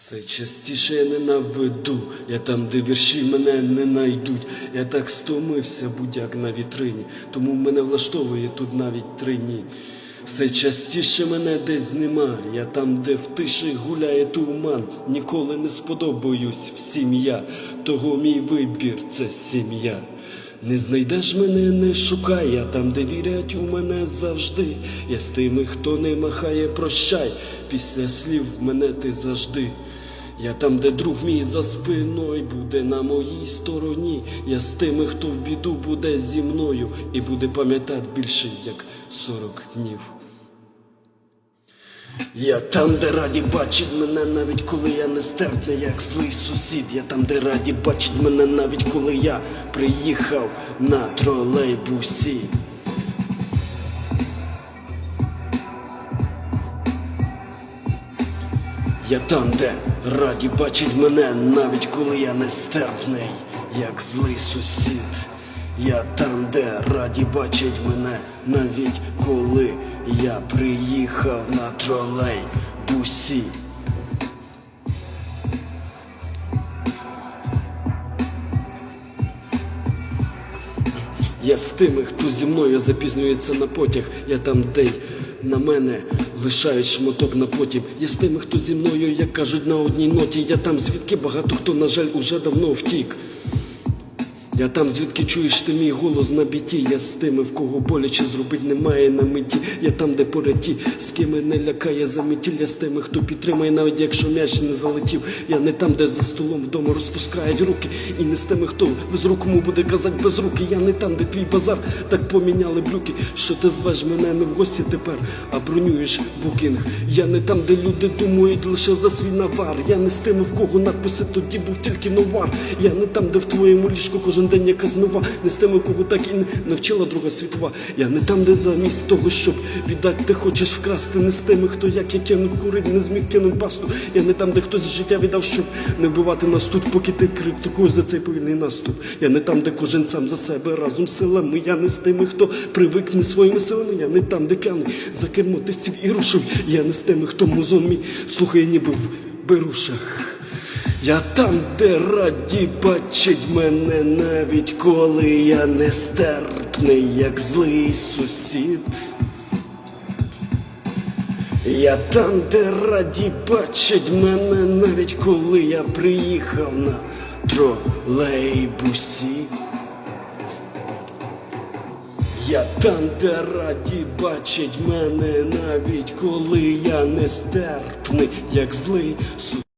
Все частіше я ненавиду, я там, де вірші мене не найдуть. Я так стомився, будяк на вітрині, тому мене влаштовує тут навіть три дні. Все частіше мене десь нема, я там, де в тиші гуляє туман, ніколи не сподобаюсь всім я, того мій вибір це сім'я. Не знайдеш мене, не шукай, я там, де вірять у мене завжди. Я з тими, хто не махає, прощай. Після слів мене ти завжди. Я там, де друг мій за спиною буде на моїй стороні. Я з тими, хто в біду буде зі мною і буде пам'ятати більше, як сорок днів. Я там, де раді бачить мене, навіть коли я нестерпний, як злий сусід. Я там, де раді бачить мене, навіть коли я приїхав на тролейбусі. Я там, де раді бачить мене, навіть коли я нестерпний, як злий сусід. Я там, де раді бачить мене, навіть коли я приїхав на тролейбусі. Я з тими, хто зі мною запізнюється на потяг, я там, де й на мене лишають шматок на потім. Я з тими, хто зі мною, як кажуть, на одній ноті. Я там, звідки багато хто, на жаль, уже давно втік. Я там, звідки чуєш ти мій голос на біті, я з тими, в кого боляче зробить немає на меті. Я там, де поряд ті, з ким не лякає заметіль, я з тими, хто підтримує, навіть якщо м'яч не залетів. Я не там, де за столом вдома розпускають руки, і не з тими, хто без рук буде казати без руки. Я не там, де твій базар, так поміняли брюки, що ти звеш мене не в гості тепер, а бронюєш букінг. Я не там, де люди думають лише за свій навар. Я не з тими, в кого надписи тоді був тільки новар. Я не там, де в твоєму ліжку кожен день якась нова, не з тими, кого так і не навчила Друга світова. Я не там, де замість того, щоб віддати, ти хочеш вкрасти, не з тими, хто як я кинуть курить, не зміг кинуть басту. Я не там, де хтось життя віддав, щоб не вбивати нас тут, поки ти критикуєш за цей повільний наступ. Я не там, де кожен сам за себе разом силами. Я не з тими, хто привикне своїми силами. Я не там, де кани за кермо сів і рушив. Я не з тими, хто музон мій слухає, ніби в берушах. Я там, де раді бачить мене, навіть коли я нестерпний, як злий сусід. Я там, де раді бачить мене, навіть коли я приїхав на тролейбусі. Я там, де раді бачить мене, навіть коли я нестерпний, як злий сусід.